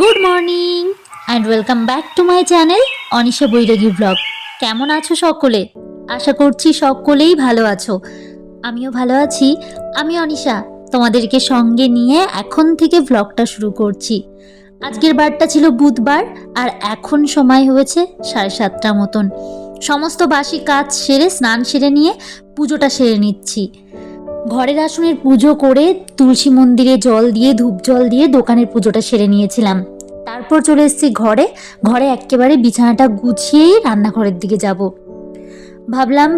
Morning and welcome back to my channel Anisha Bairagi blog কেমন আছো সকলে? আশা করছি সকলেই ভালো আছো। আমিও ভালো আছি। আমি অনিশা, তোমাদেরকে সঙ্গে নিয়ে এখন থেকে ব্লগটা শুরু করছি। আজকের বারটা ছিল বুধবার, আর এখন সময় হয়েছে সাড়ে সাতটা মতন। সমস্ত বাসি কাজ সেরে, স্নান সেরে নিয়ে পুজোটা সেরে নিচ্ছি। ঘরের আসনের পুজো করে তুলসী মন্দিরে জল দিয়ে, ধূপ জল দিয়ে দোকানের পুজোটা সেরে নিয়েছিলাম। তারপর চলে এসেছি ঘরে। ঘরে একেবারে বিছানাটা গুছিয়েই রান্নাঘরের দিকে যাব। ভাবলাম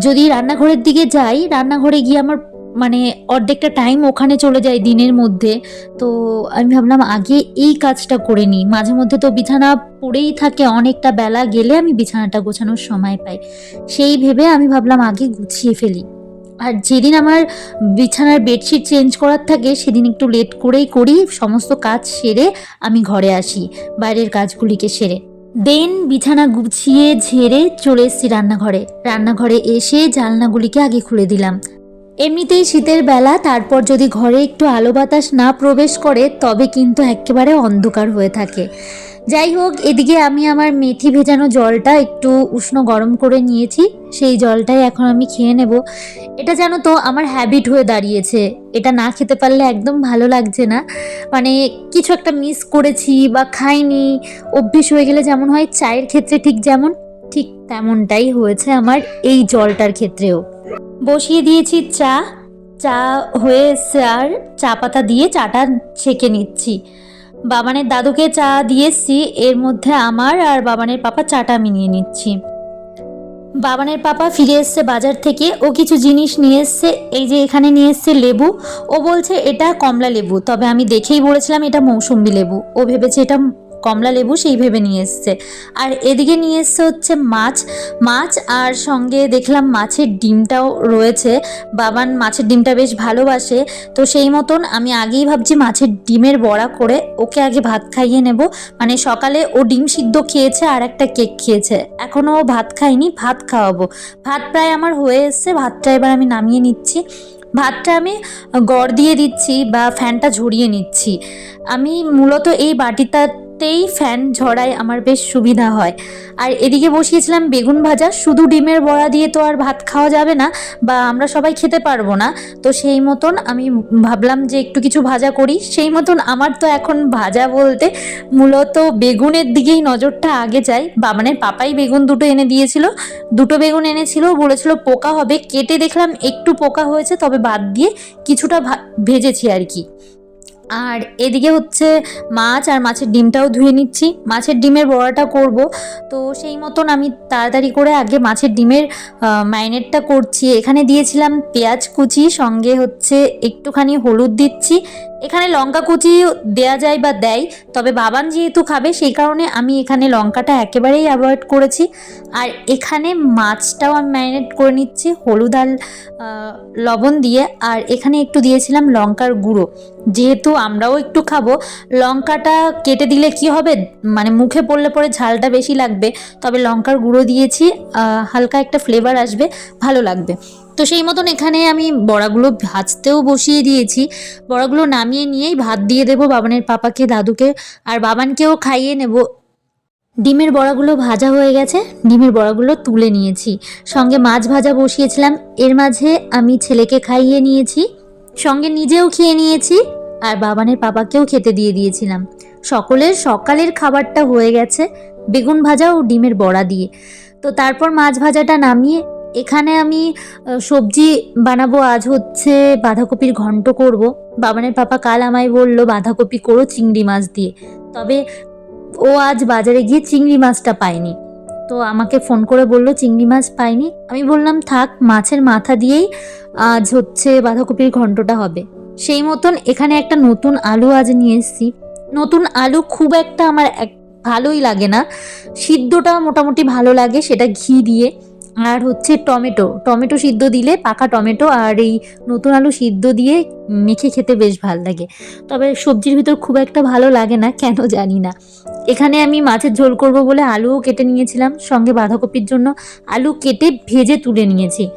যদি রান্নাঘরের দিকে যাই, রান্নাঘরে গিয়ে আমার মানে অর্ধেকটা টাইম ওখানে চলে যায় দিনের মধ্যে। তো আমি ভাবলাম, আগে এই কাজটা করে নিই। মাঝে মধ্যে তো বিছানা পড়েই থাকে, অনেকটা বেলা গেলে আমি বিছানাটা গোছানোর সময় পাই। সেই ভেবে আমি ভাবলাম, আগে গুছিয়ে ফেলি। আর যেদিন আমার বিছানার বেডশিট চেঞ্জ করার থাকে, সেদিন একটু লেট করেই করি, সমস্ত কাজ সেরে আমি ঘরে আসি, বাইরের কাজগুলিকে সেরে। দেন বিছানা গুছিয়ে ঝেড়ে চলে এসেছি রান্নাঘরে। রান্নাঘরে এসে জানলাগুলিকে আগে খুলে দিলাম। এমনিতেই শীতের বেলা, তারপর যদি ঘরে একটু আলো বাতাস না প্রবেশ করে, তবে কিন্তু একেবারে অন্ধকার হয়ে থাকে। যাই হোক, এদিকে আমি আমার মেথি ভেজানো জলটা একটু উষ্ণ গরম করে নিয়েছি। সেই জলটাই এখন আমি খেয়ে নেব। এটা জানো তো, আমার হ্যাবিট হয়ে দাঁড়িয়েছে। এটা না খেতে পারলে একদম ভালো লাগছে না। মানে কিছু একটা মিস করেছি বা খাইনি, অভ্যেস হয়ে গেলে যেমন হয়, চায়ের ক্ষেত্রে ঠিক যেমন, ঠিক তেমনটাই হয়েছে আমার এই জলটার ক্ষেত্রেও। বসিয়ে দিয়েছি চা। চা হয়ে এসছে আর চা পাতা দিয়ে চাটা ছেঁকে নিচ্ছি। বাবানের দাদুকে চা দিয়েছি, এর মধ্যে আমার আর বাবানের পাপা চাটা আমি নিয়ে নিচ্ছি। বাবানের পাপা ফিরে এসছে বাজার থেকে, ও কিছু জিনিস নিয়ে এসছে, এই যে এখানে নিয়ে এসছে লেবু। ও বলছে, এটা কমলা লেবু। তবে আমি দেখেই বলেছিলাম, এটা মৌসুম্বি লেবু। ও ভেবেছে, এটা কমলা লেবু সেই ভেবে নিয়ে এসছে। আর এদিকে নিয়ে এসছে হচ্ছে মাছ। মাছ আর সঙ্গে দেখলাম মাছের ডিমটাও রয়েছে। বাবান মাছের ডিমটা বেশ ভালোবাসে। তো সেই মতন আমি আগেই ভাবছি মাছের ডিমের বড়া করে ওকে আগে ভাত খাইয়ে নেব। মানে সকালে ও ডিম সিদ্ধ খেয়েছে আর একটা কেক খেয়েছে। এখনও ও ভাত খায়নি, ভাত খাওয়াবো। ভাত প্রায় আমার হয়ে এসছে, ভাতটা এবার আমি নামিয়ে নিচ্ছি। ভাতটা আমি গড় দিয়ে দিচ্ছি বা ফ্যানটা ঝরিয়ে নিচ্ছি। আমি মূলত এই বাটিটাতেই ফ্যান ঝড়ায় আমার বেশ সুবিধা হয়। আর এদিকে বসিয়েছিলাম বেগুন ভাজা, শুধু ডিমের বড়া দিয়ে তো আর ভাত খাওয়া যাবে না বা আমরা সবাই খেতে পারব না। তো সেই মতন আমি ভাবলাম যে একটু কিছু ভাজা করি। সেই মতন আমার তো এখন ভাজা বলতে মূলত বেগুনের দিকেই নজরটা আগে যায়। বাবানের পাপাই বেগুন দুটো এনে দিয়েছিল। দুটো বেগুন এনেছিল, বলেছিল পোকা হবে। কেটে দেখলাম একটু পোকা হয়েছে, তবে বাদ দিয়ে কিছুটা ভেজেছি আর কি। আর এদিকে হচ্ছে মাছ আর মাছের ডিমটাও ধুয়ে নিচ্ছি। মাছের ডিমের বড়াটা করব। তো সেই মতন আমি তাড়াতাড়ি করে আগে মাছের ডিমের ম্যারিনেটটা করছি। এখানে দিয়েছিলাম পেঁয়াজ কুচি, সঙ্গে হচ্ছে একটুখানি হলুদ দিচ্ছি। এখানে লঙ্কা কুচি দেয়া যায় বা দেয়, তবে বাবান যেহেতু খাবে, সেই কারণে আমি এখানে লঙ্কাটা একেবারেই অ্যাভয়েড করেছি। আর এখানে মাছটাও আমি ম্যারিনেট করে নিচ্ছি, হলুদ আর লবণ দিয়ে। আর এখানে একটু দিয়েছিলাম লঙ্কার গুঁড়ো। যেহেতু আমরাও একটু খাব। লঙ্কাটা কেটে দিলে কি হবে? মানে মুখে পড়লে পরে ঝালটা বেশি লাগবে। তবে লঙ্কার গুঁড়ো দিয়েছি হালকা একটা ফ্লেভার আসবে, ভালো লাগবে। তো সেই মতন এখানে আমি বড়াগুলো ভাজতেও বসিয়ে দিয়েছি। বড়াগুলো নামিয়ে নিয়েই ভাত দিয়ে দেবো বাবানের পাপাকে, দাদুকে, আর বাবানকেও খাইয়ে নেব। ডিমের বড়াগুলো ভাজা হয়ে গেছে। ডিমের বড়াগুলো তুলে নিয়েছি। সঙ্গে মাছ ভাজা বসিয়েছিলাম। এর মাঝে আমি ছেলেকে খাইয়ে নিয়েছি। সঙ্গে নিজেও খেয়ে নিয়েছি। আর বাবানের পাপাকেও খেতে দিয়ে দিয়েছিলাম। সকলের, সকালের খাবারটা হয়ে গেছে বেগুন ভাজা ও ডিমের বড়া দিয়ে। তো তারপর মাছ ভাজাটা নামিয়ে এখানে আমি সবজি বানাবো। আজ হচ্ছে বাঁধাকপির ঘন্ট করব। বাবানের পাপা কাল আমায় বলল, বাঁধাকপি করো চিংড়ি মাছ দিয়ে। তবে ও আজ বাজারে গিয়ে চিংড়ি মাছটা পায়নি। তো আমাকে ফোন করে বলল, চিংড়ি মাছ পাইনি? আমি বললাম, থাক, মাছের মাথা দিয়েই আজ হচ্ছে বাঁধাকপির ঘন্টটা হবে। সেই মতন এখানে একটা নতুন আলু আজ নিয়ে এসেছি। নতুন আলু খুব একটা আমার এক- ভালোই লাগে না। সিদ্ধটা মোটামুটি ভালো লাগে, সেটা ঘি দিয়ে। আর হচ্ছে টমেটো। টমেটো সিদ্ধ দিলে, পাকা টমেটো আর এই নতুন আলু সিদ্ধ দিয়ে মেখে খেতে বেশ ভালো লাগে। তবে সবজির ভিতর খুব একটা ভালো লাগে না, কেন জানি না। এখানে আমি মাছের ঝোল করব বলে আলুও কেটে নিয়েছিলাম, সঙ্গে বাঁধাকপির জন্য আলু কেটে ভেজে তুলে নিয়েছি।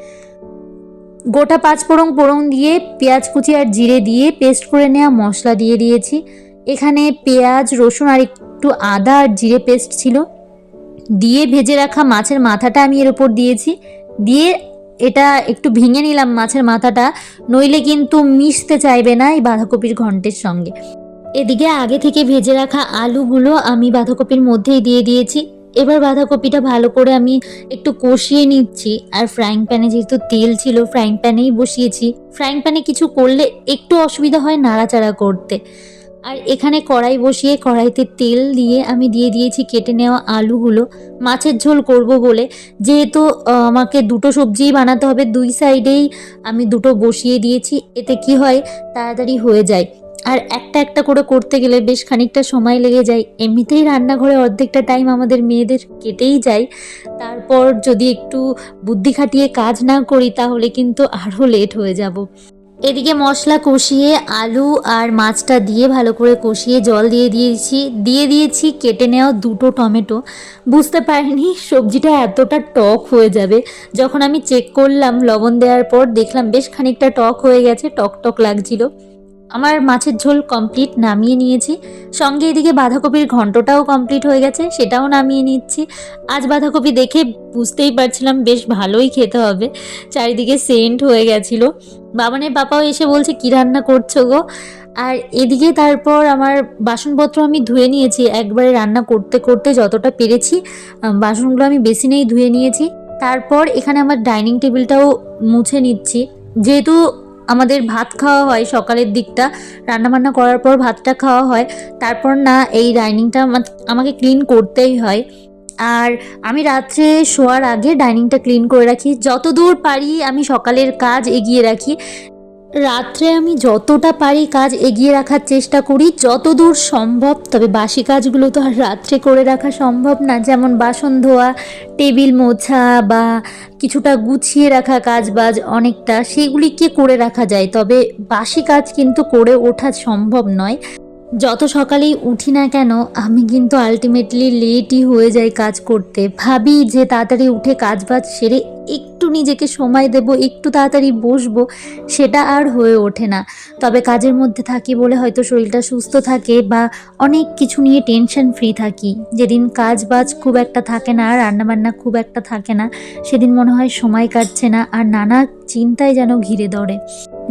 গোটা পাঁচ ফোড়ন ফোড়ন দিয়ে পেঁয়াজ কুচি আর জিরে দিয়ে পেস্ট করে নেওয়া মশলা দিয়ে দিয়েছি। এখানে পেঁয়াজ, রসুন আর একটু আদা আর জিরে পেস্ট ছিল। দিয়ে ভেজে রাখা মাছের মাথাটা আমি এর উপর দিয়েছি। দিয়ে এটা একটু ভেঙে নিলাম মাছের মাথাটা, নইলে কিন্তু মিশতে চাইবে না এই বাঁধাকপির ঘন্টের সঙ্গে। এদিকে আগে থেকে ভেজে রাখা আলুগুলো আমি বাঁধাকপির মধ্যেই দিয়ে দিয়েছি। এবার বাঁধাকপিটা ভালো করে আমি একটু কষিয়ে নিচ্ছি। আর ফ্রাইং প্যানে যেহেতু তেল ছিল ফ্রাইং প্যানেই বসিয়েছি। ফ্রাইং প্যানে কিছু করলে একটু অসুবিধা হয় নাড়াচাড়া করতে। আর এখানে কড়াই বসিয়ে কড়াইতে তেল দিয়ে আমি দিয়ে দিয়েছি কেটে নেওয়া আলুগুলো। মাছের ঝোল করব বলে যেহেতু আমাকে দুটো সবজিই বানাতে হবে, দুই সাইডেই আমি দুটো বসিয়ে দিয়েছি। এতে কি হয়, তাড়াতাড়ি হয়ে যায়। আর একটা একটা করে করতে গেলে বেশ খানিকটা সময় লেগে যায়। এমনিতেই রান্নাঘরে অর্ধেকটা টাইম আমাদের মেয়েদের কেটেই যায়। তারপর যদি একটু বুদ্ধি খাটিয়ে কাজ না করি, তাহলে কিন্তু আরও লেট হয়ে যাব। এদিকে মশলা কষিয়ে আলু আর মাছটা দিয়ে ভালো করে কষিয়ে জল দিয়ে দিয়েছি। দিয়ে দিয়েছি, কেটে নেওয়া দুটো টমেটো। বুঝতে পারিনি সবজিটা এতটা টক হয়ে যাবে। যখন আমি চেক করলাম লবণ দেওয়ার পর, দেখলাম বেশ খানিকটা টক হয়ে গেছে, টক টক লাগছিল। আমার মাছের ঝোল কমপ্লিট নামিয়ে নিয়েছি। সঙ্গে এদিকে বাঁধাকপির ঘন্টটাও কমপ্লিট হয়ে গেছে, সেটাও নামিয়ে নিচ্ছি। আজ বাঁধাকপি দেখে বুঝতেই পারছিলাম বেশ ভালোই খেতে হবে। চারিদিকে সেন্ট হয়ে গেছিল। বাবানের পাপাও এসে বলছে, কি রান্না করছ গো? আর এদিকে তারপর আমার বাসনপত্র আমি ধুয়ে নিয়েছি। একবারে রান্না করতে করতে যতটা পেরেছি বাসনগুলো আমি বেসিনেই ধুয়ে নিয়েছি। তারপর এখানে আমার ডাইনিং টেবিলটাও মুছে নিচ্ছি। যেহেতু আমাদের ভাত খাওয়া হয় সকালের দিকটা, রান্নাবান্না করার পর ভাতটা খাওয়া হয়, তারপর না এই ডাইনিংটা আমাকে ক্লিন করতেই হয়। আর আমি রাত্রে শোয়ার আগে ডাইনিংটা ক্লিন করে রাখি। যতদূর পারি আমি সকালের কাজ এগিয়ে রাখি। রাত্রে আমি যতটা পারি কাজ এগিয়ে রাখার চেষ্টা করি, যতদূর সম্ভব। তবে বাসি কাজগুলো তো আর রাত্রে করে রাখা সম্ভব না, যেমন বাসন ধোয়া, টেবিল মোছা বা কিছুটা গুছিয়ে রাখা কাজ বাজ অনেকটা, সেগুলিকে করে রাখা যায়। তবে বাসি কাজ কিন্তু করে ওঠা সম্ভব নয়। যত সকালেই উঠি না কেন, আমি কিন্তু আলটিমেটলি লেটই হয়ে যাই কাজ করতে। ভাবি যে তাড়াতাড়ি উঠে কাজ বাজ সেরে একটু নিজেকে সময় দেব, একটু তাড়াতাড়ি বসবো, সেটা আর হয়ে ওঠে না। তবে কাজের মধ্যে থাকি বলে হয়তো শরীরটা সুস্থ থাকে বা অনেক কিছু নিয়ে টেনশন ফ্রি থাকি। যেদিন কাজ বাজ খুব একটা থাকে না রান্নাবান্না খুব একটা থাকে না, সেদিন মনে হয় সময় কাটছে না, আর নানা চিন্তায় যেন ঘিরে ধরে।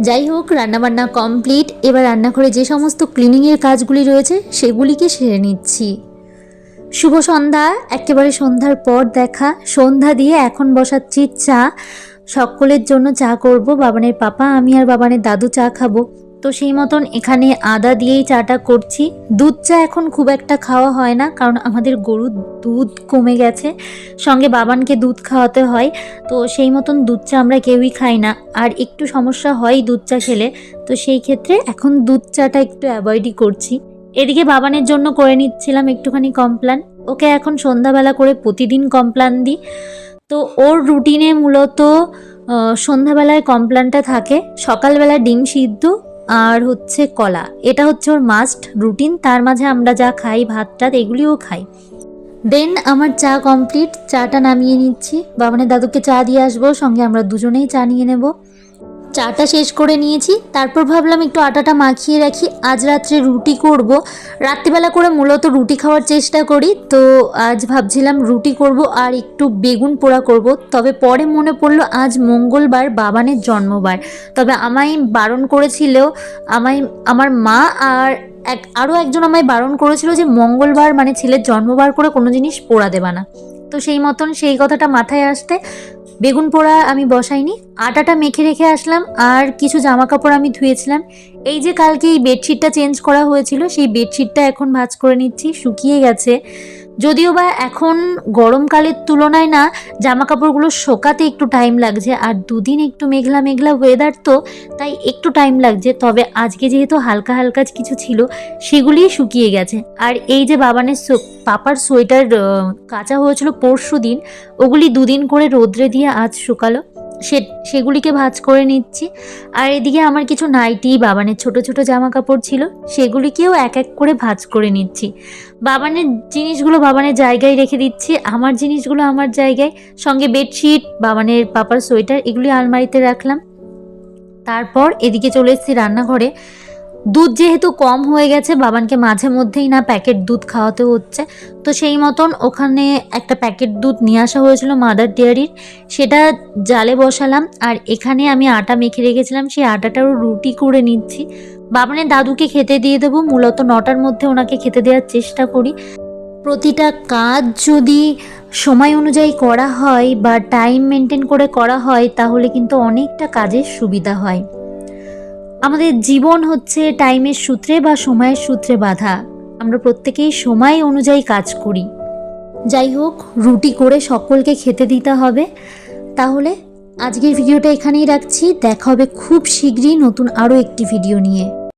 যাই হোক, রান্নাবান্না কমপ্লিট এবার রান্নাঘরে যে সমস্ত ক্লিনিংয়ের কাজগুলি রয়েছে, সেগুলিকে সেরে নিচ্ছি। শুভ সন্ধ্যা, একেবারে সন্ধ্যার পর দেখা। সন্ধ্যা দিয়ে এখন বসাচ্ছি চা। সকলের জন্য চা করব, বাবানের পাপা, আমি আর বাবানের দাদু চা খাব। তো সেই মতন এখানে আদা দিয়েই চাটা করছি। দুধ চা এখন খুব একটা খাওয়া হয় না, কারণ আমাদের গরুর দুধ কমে গেছে। সঙ্গে বাবানকে দুধ খাওয়াতে হয়, তো সেই মতন দুধ চা আমরা কেউই খাই না। আর একটু সমস্যা হয় দুধ চা খেলে, তো সেই ক্ষেত্রে এখন দুধ চাটা একটু অ্যাভয়েডই করছি। এদিকে বাবানের জন্য করে নিচ্ছিলাম একটুখানি কমপ্লান। ওকে এখন সন্ধ্যাবেলা করে প্রতিদিন কমপ্লান দিই। তো ওর রুটিনে মূলত সন্ধ্যাবেলায় কমপ্লানটা থাকে। সকালবেলা ডিম সিদ্ধ আর হচ্ছে কলা। এটা হচ্ছে ওর মাস্ট রুটিন তার মাঝে আমরা যা খাই, ভাত, টাত, এগুলিও খাই। দেন আমার চা কমপ্লিট চাটা নামিয়ে নিচ্ছি। বাবানের দাদুকে চা দিয়ে আসব। সঙ্গে আমরা দুজনেই চা নিয়ে নেব। চাটা শেষ করে নিয়েছি। তারপর ভাবলাম একটু আটাটা মাখিয়ে রাখি। আজ রাত্রে রুটি করব। রাত্রিবেলা করে মূলত রুটি খাওয়ার চেষ্টা করি। তো আজ ভাবছিলাম রুটি করব আর একটু বেগুন পোড়া করব। তবে পরে মনে পড়ল আজ মঙ্গলবার, বাবানের জন্মবার। তবে আমায় বারণ করেছিল, আমায়, আমার মা আর এক, আরও একজন আমায় বারণ করেছিল যে মঙ্গলবার মানে ছেলের জন্মবার করে কোনো জিনিস পোড়া দেবা না। তো সেই মতন সেই কথাটা মাথায় আসতে বেগুন পোড়া আমি বসাইনি, আটাটা মেখে রেখে আসলাম, আর কিছু জামা কাপড় আমি ধুয়েছিলাম। এই যে কালকে এই বেডশিটটা চেঞ্জ করা হয়েছিল, সেই বেডশিটটা এখন ভাজ করে নিচ্ছি, শুকিয়ে গেছে। যদিও বা এখন গরমকালের তুলনায় না জামা কাপড়গুলো শোকাতে একটু টাইম লাগছে। আর দুদিন একটু মেঘলা মেঘলা ওয়েদার তো, তাই একটু টাইম লাগছে। তবে আজকে যেহেতু হালকা হালকা কিছু ছিল সেগুলিই শুকিয়ে গেছে। আর এই যে বাবানের পাপার সোয়েটার কাঁচা হয়েছিল পরশু দিন ওগুলি দুদিন করে রোদ্রে দিয়ে আজ শুকালো। সে, সেগুলিকে ভাজ করে নিচ্ছি। আর এদিকে আমার কিছু নাইটি, বাবানের ছোট ছোট জামা কাপড় ছিল, সেগুলিকেও এক এক করে ভাজ করে নিচ্ছি। বাবানের জিনিসগুলো বাবানের জায়গায় রেখে দিচ্ছি। আমার জিনিসগুলো আমার জায়গায়। সঙ্গে বেডশিট, বাবানের পাপার সোয়েটার, এগুলি আলমারিতে রাখলাম। তারপর এদিকে চলে এসেছি রান্নাঘরে। দুধ যেহেতু কম হয়ে গেছে, বাবানকে মাঝে মধ্যেই না প্যাকেট দুধ খাওয়াতে হচ্ছে। তো সেই মতন ওখানে একটা প্যাকেট দুধ নিয়ে আসা হয়েছিল মাদার ডেয়ারির। সেটা জালে বসালাম আর এখানে আমি আটা মেখে রেখেছিলাম, সেই আটাটাও রুটি করে নিচ্ছি। বাবানের দাদুকে খেতে দিয়ে দেবো, মূলত নটার মধ্যে ওনাকে খেতে দেওয়ার চেষ্টা করি। প্রতিটা কাজ যদি সময় অনুযায়ী করা হয় বা টাইম মেনটেন করে করা হয়, তাহলে কিন্তু অনেকটা কাজের সুবিধা হয়। আমাদের জীবন হচ্ছে টাইমের সূত্রে বা সময়ের সূত্রে বাঁধা। আমরা প্রত্যেকেই সময় অনুযায়ী কাজ করি। যাই হোক, রুটি করে সকলকে খেতে দিতে হবে। তাহলে আজকের ভিডিওটা এখানেই রাখছি। দেখা হবে খুব শীঘ্রই নতুন আরও একটি ভিডিও নিয়ে।